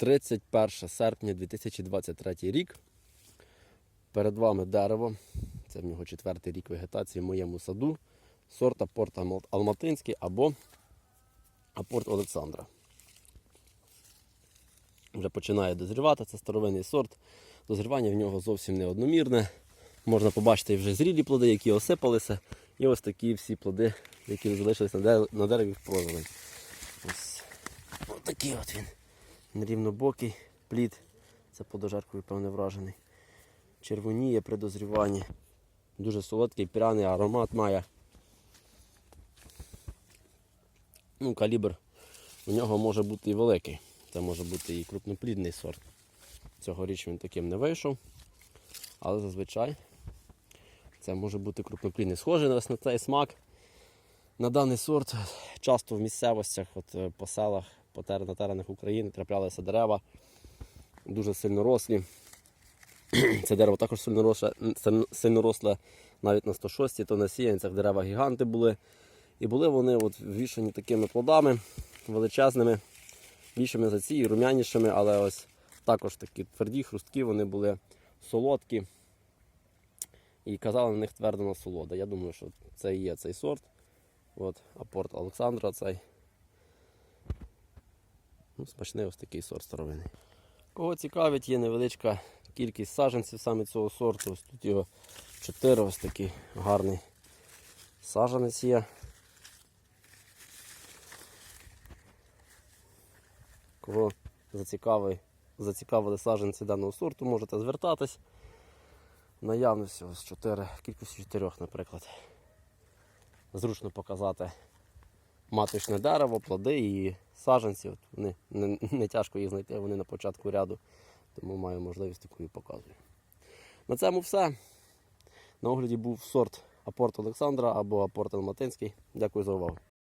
31 серпня 2023 рік. Перед вами дерево. Це в нього четвертий рік вегетації в моєму саду. Сорт апорт Алматинський або апорт Олександра. Вже починає дозрівати. Це старовинний сорт. Дозрівання в нього зовсім не одномірне. Можна побачити вже зрілі плоди, які осипалися. І ось такі всі плоди, які залишились на дереві, на дереві прозові. Ось, ось такий от він. Нерівнобокий плід. Це подожаркою, певне, вражений. Червоніє при дозріванні. Дуже солодкий, пряний аромат має. Ну, калібр у нього може бути і великий. Це може бути і крупноплідний сорт. Цьогоріч він таким не вийшов. Але зазвичай це може бути крупноплідний. Схожий на на цей смак. На даний сорт часто в місцевостях, от е, по селах, по на теренах України траплялися дерева, дуже сильно рослі. Це дерево також сильно росле, навіть на 106, то на сіянцях дерева гіганти були. І були вони от вішані такими плодами величезними, більшими за ці рум'янішими, але ось також такі тверді, хрусткі, вони були солодкі. І казали на них твердо насолода. Я думаю, що це і є цей сорт. От, апорт Олександра цей. Ну, смачний ось такий сорт старовинний. Кого цікавить, є невеличка кількість саджанців саме цього сорту. Ось тут його 4, ось такий гарний саджанець є. Кого зацікавили, зацікавили саджанці даного сорту, можете звертатись. Наявності ось 4, кількості 4, наприклад. Зручно показати маточне дерево, плоди і саджанці. От вони не, не тяжко їх знайти, вони на початку ряду, тому маю можливість таку і показую. На цьому все. На огляді був сорт апорт Олександра або апорт Алматинський. Дякую за увагу.